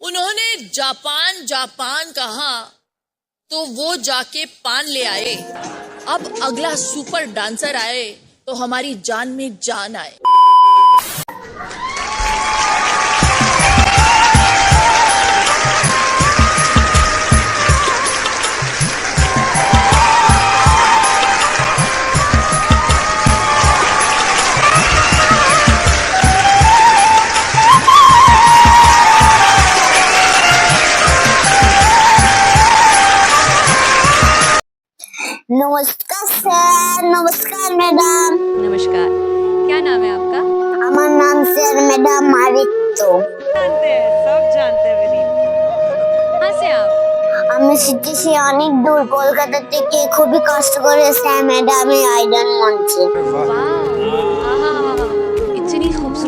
उन्होंने Japan Japan कहा तो वो जाके पान ले आए। अब अगला सुपर डांसर आए तो हमारी जान में जान आए। নমস্কার স্যার নমস্কার ম্যাডাম नमस्कार क्या नाम है आपका আমার নাম স্যার ম্যাডাম মারিত্য जानते हैं सब जानते हैं विनीत कहाँ से आप আমি শিখেছি অনেক দূর কলকাতা থেকে খুবই কষ্ট করে স্যার ম্যাডাম আইডন মঞ্চে वाह आहा, इतनी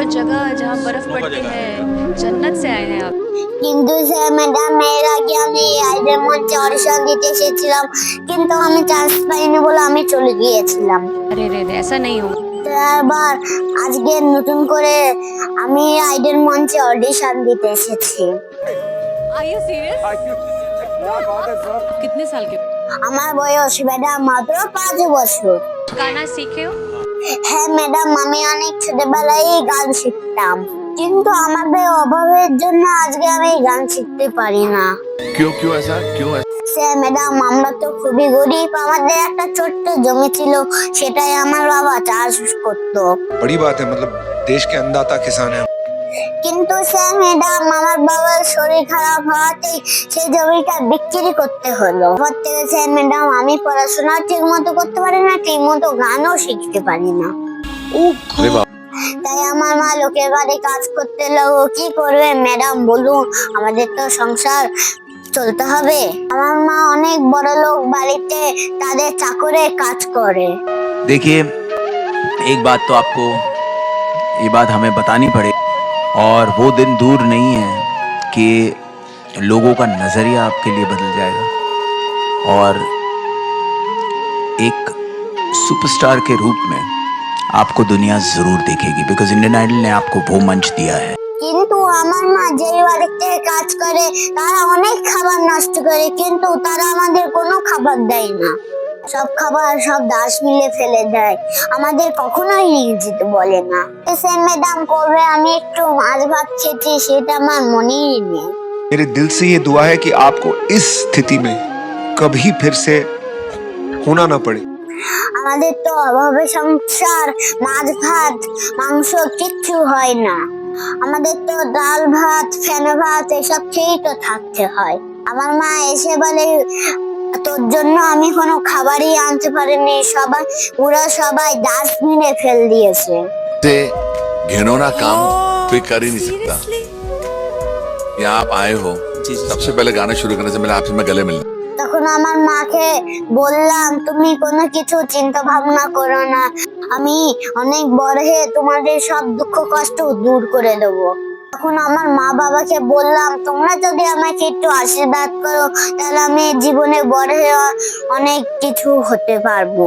खूबसूरत जगह जहाँ बर्फ पड़ती है जन्नत से आए हैं आप কিন্তু স্যার ম্যাডাম এর আগে আমি আইডন মঞ্চে অডিশন দিতে এসেছিলাম কিন্তু আমি চান্স পাইনি বলে আমি চলে গিয়েছিলাম अरे रे रे ऐसा नहीं हो তারপর আজকে নতুন করে আমি আইডন মঞ্চে অডিশন দিতে এসেছি Are you serious? कितने साल के আমার বয়স ম্যাডাম মাত্র পাঁচ বছর गाना सीखे हो হ্যাঁ ম্যাডাম আমি অনেক ছোটবেলায় গান শিখতাম কিন্তু আমাদের অভাবের জন্য আজকে আমি গান শিখতে পারি না क्यों क्यों ऐसा क्यों ऐसा স্যার ম্যাডাম আমরা তো খুবই গরিব আমাদের একটা ছোট্ট জমি ছিল সেটাই আমার বাবা চাষ করতো बड़ी बात है मतलब देश के अन्नदाता किसान है কিন্তু স্যার ম্যাডাম আমার বাবার শরীর খারাপ হওয়াতেই সেই জমিটা বিক্রি করতে হলো পর থেকে স্যার ম্যাডাম আমি পড়াশোনা ঠিক মতো করতে পারি না ঠিক মতো গানও শিখতে পারি না अरे बाप তাই আমার মা লোকের বাড়ি কাজ করতে লাগো কি করবে ম্যাডাম বলুন আমাদের তো সংসার চলতে হবে আমার মা অনেক বড় লোক বাড়িতে তাদের চাকরে কাজ করে देखिए एक बात तो आपको ये बात हमें बतानी पड़े और वो दिन दूर नहीं है कि लोगों का नज़रिया आपके लिए बदल जाएगा और एक सुपरस्टार के रूप में आपको दुनिया ज़रूर देखेगी बिकॉज इंडियन आइडल ने आपको वो मंच दिया है কিন্তু আমার মা যেই বাড়িতে কাজ করে তারা অনেক খাবার নষ্ট করে কিন্তু তারা আমাদের কোনো খাবার দেয় না সব খাবার সব ডাস্টবিনে ফেলে দেয় আমাদের কখনোই নিয়ে যেতে বলে না সে ম্যাডাম করবে আমি একটু মাছ ভাত খেয়েছি সেটা আমার মনেই নেই मेरे दिल से ये दुआ है कि आपको इस स्थिति में कभी फिर से होना ना पड़े আমাদের তো অভাবে সংসার মাছ ভাত মাংস কিচ্ছু হয় না আমাদের তো ডাল ভাত ফেনা ভাত এসব খেয়েই তো থাকতে হয় আমার মা এসে বলে তোর জন্য আমি কোনো খাবারই আনতে পারিনি সবাই পুরো সবাই ডাস্টবিনে ফেল দিয়েছে से घिनौना काम कोई कर ही नहीं सकता यहाँ आप आए हो सबसे पहले गाना शुरू करने से पहले आपसे मैं गले मिलना তখন আমার মাকে বললাম তুমি কোনো কিছু চিন্তা ভাবনা করো না আমি অনেক বড় হয়ে তোমাদের সব দুঃখ কষ্ট দূর করে দেবো তখন আমার মা বাবাকে বললাম তোমরা যদি আমাকে একটু আশীর্বাদ করো তাহলে আমি জীবনে বড় হয়ে অনেক কিছু হতে পারবো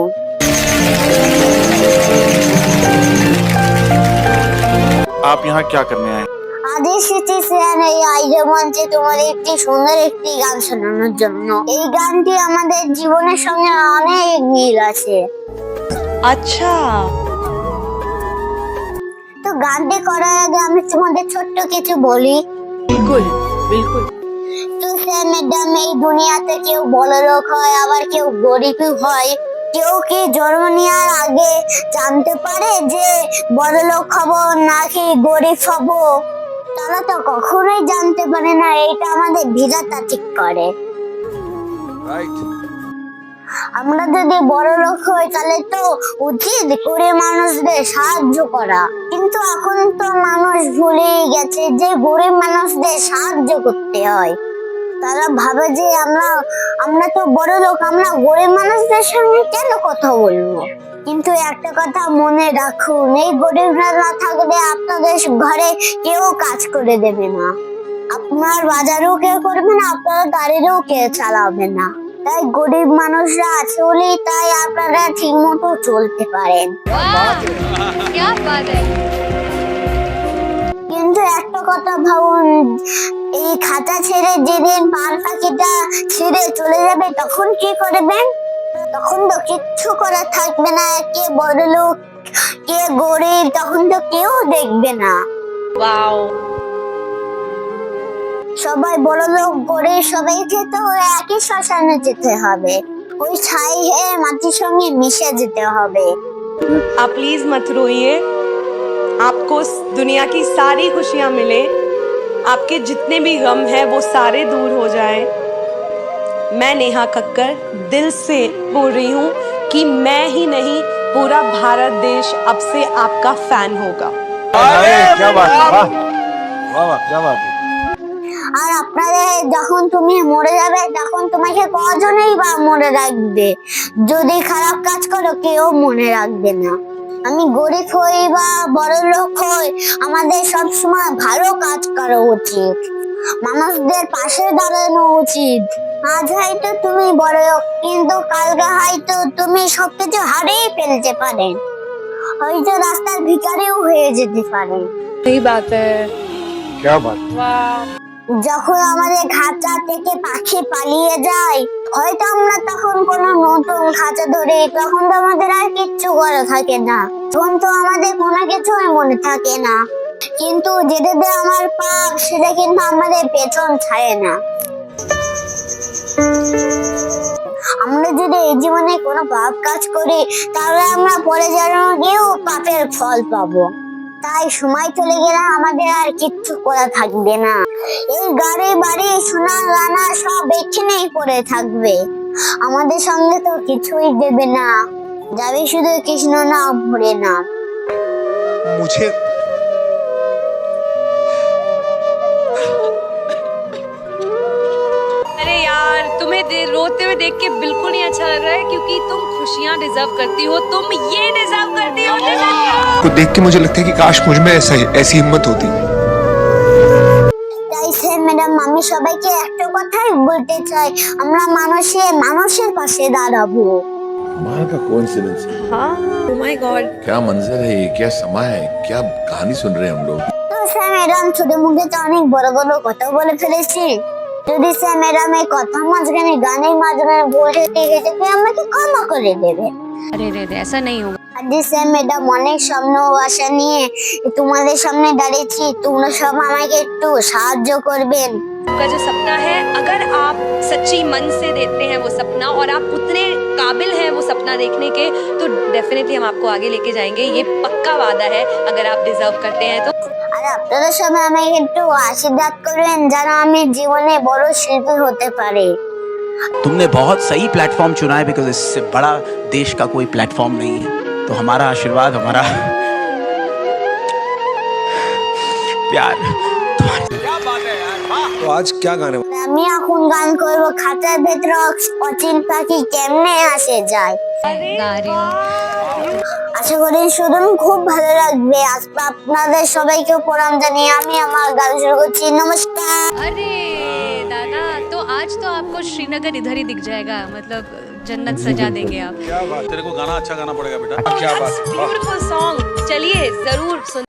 आप यहाँ क्या करने आए আজ এসেছি স্যার এই আইডিয়া মঞ্চে তোমাদের একটি সুন্দর একটি গান শোনানোর জন্য এই গানটি আমাদের জীবনের সঙ্গে অনেক মিল আছে अच्छा তো গানটি করার আগে আমি তোমাদের ছোট্ট কিছু বলি। বিলকুল বিলকুল। তো স্যার ম্যাডাম এই দুনিয়াতে কেউ বড়লোক হয় আবার কেউ গরিব হয়। কেউ কি জন্ম নেওয়ার আগে জানতে পারে যে বড়লোক লোক হব নাকি গরিব হব? তারা তো কখনোই জানতে পারে না এইটা আমাদের বিধাতা ঠিক করে। রাইট আমরা যদি বড় লোক হই, তাহলে তো উচিত করে মানুষদের সাহায্য করা। কিন্তু এখন তো মানুষ ভুলেই গেছে যে গরিব মানুষদের সাহায্য করতে হয়। তারা ভাবে যে আমরা আমরা তো বড় লোক, আমরা গরিব মানুষদের সঙ্গে কেন কথা বলব? কিন্তু একটা কথা মনে রাখুন, এই গরিবরা না থাকলে আপনাদের ঘরে কেউ কাজ করে দেবে না। আপনার বাজারও কেউ করবে না, আপনার গাড়িরও কেউ চালাবে না। তাই গরিব মানুষরা আসলে তাই আপনারা ঠিকমতো চলতে পারেন। কিন্তু একটা কথা ভাবুন এই খাতা ছেড়ে যেদিন পান পাখিটা ছেড়ে চলে যাবে তখন কি করবেন? তখন তো কিচ্ছু করে থাকবে না কে বড় লোক কে গরিব তখন তো কেউ দেখবে না। বাও সবাই বড় লোক গরিব সবাই যেতে হলে একই শ্মশানে যেতে হবে ওই ছাই হয়ে মাটির সঙ্গে মিশে যেতে হবে आप प्लीज मत रोइए आपको इस दुनिया की सारी खुशियां मिले आपके जितने भी गम हैं वो सारे दूर हो जाए मैं नेहा कक्कर दिल से बोल रही हूँ कि मैं ही नहीं पूरा भारत देश अब से आपका फैन होगा क्या बात है वाह वाह वाह क्या बात है আর আপনাদের যখন তুমি মরে যাবে তখন তোমাকে কজনেই বা মনে রাখবে যদি খারাপ কাজ করো কেউ মনে রাখবে না আমি গরিব হই বা বড় লোক হই আমাদের সবসময় ভালো কাজ করা উচিত মানুষদের পাশে দাঁড়ানো উচিত আজ হয়তো তুমি বড় লোক কিন্তু কালকে হয়তো তুমি সবকিছু হারিয়ে ফেলতে পারেন হয়তো রাস্তার ভিকারিও হয়ে যেতে পারে सही बात है क्या बात যখন আমাদের খাঁচা থেকে পাখি পালিয়ে যায়, হয়তো আমরা তখন কোনো নতুন খাঁচা ধরে, তখন তো আমাদের আর কিচ্ছু করা থাকে না। তখন তো আমাদের কোনো কিছুই মনে থাকে না। কিন্তু যেটা দিয়ে আমার পাপ, সেটা কিন্তু আমাদের পেছন ছাড়ে না। আমরা যদি এই জীবনে কোনো পাপ কাজ করি, তাহলে আমরা পরে যেন গিয়েও পাপের ফল পাবো। তাই সময় চলে গেলে আমাদের আর কিচ্ছু করা থাকবে না। এই গাড়ি, বাড়ি, সোনা গানা সব এখানেই পড়ে থাকবে। আমাদের সঙ্গে তো কিছুই দেবে না। যাবে শুধু কৃষ্ণ নাম ভরে নাম। मुझे दे, रोते हुए देख के बिल्कुल नहीं अच्छा लग रहा है क्योंकि तुम खुशियां डिजर्व करती हो तुम ये डिजर्व करती हो जिंदगी को देख के मुझे लगता है कि काश मुझ में ऐसा ऐसी हिम्मत होती তাই স্যার ম্যাডাম আমি সবাইকে একটা কথাই বলতে চাই আমরা মানুষে মানুষের পাশে দাঁড়াবো कमाल का कोइंसिडेंस है हाँ oh my god क्या मंजर है ये क्या समय है क्या कहानी सुन रहे हैं हम लोग তো স্যার ম্যাডাম ছোট মুখে তো অনেক বড় বড় কথা বলে ফেলেছি যদি স্যার ম্যাডাম এই কথা মাঝখানে গানের মাঝখানে বলে থেকে থেকে আমাকে ক্ষমা করে দেবে अरे रे रे ऐसा नहीं होगा আজকে স্যার ম্যাডাম অনেক স্বপ্ন ও আশা নিয়ে তোমাদের সামনে দাঁড়িয়েছি তোমরা সব আমাকে একটু সাহায্য করবেন आपका जो सपना है अगर आप सच्ची मन से देते हैं वो सपना और आप उतने काबिल हैं वो सपना देखने के तो डेफिनेटली हम आपको आगे लेके जाएंगे ये पक्का वादा है अगर आप डिजर्व करते हैं तो আর আপনারা সবাই আমাকে একটু আশীর্বাদ করবেন যেন আমি জীবনে বড় শিল্পী হতে পারি तुमने बहुत सही प्लेटफॉर्म चुना है बिकॉज इससे बड़ा देश का कोई प्लेटफॉर्म नहीं है तो हमारा आशीर्वाद हमारा प्यार तो आज क्या गाने আমি এখন গান করবো খাতার ভেতরে অচিন পাখি কেমনে আসে যায় गा रही हूँ আশা করি শুনুন খুব ভালো লাগবে আজ আপনাদের সবাইকে প্রণাম জানিয়ে আমি আমার গান শুরু করছি নমস্কার अरे दादा तो आज तो आपको श्रीनगर इधर ही दिख जाएगा मतलब जन्नत सजा देंगे आप तेरे को गाना अच्छा गाना पड़ेगा बेटा क्या बात ब्यूटीफुल सॉन्ग चलिए जरूर सुन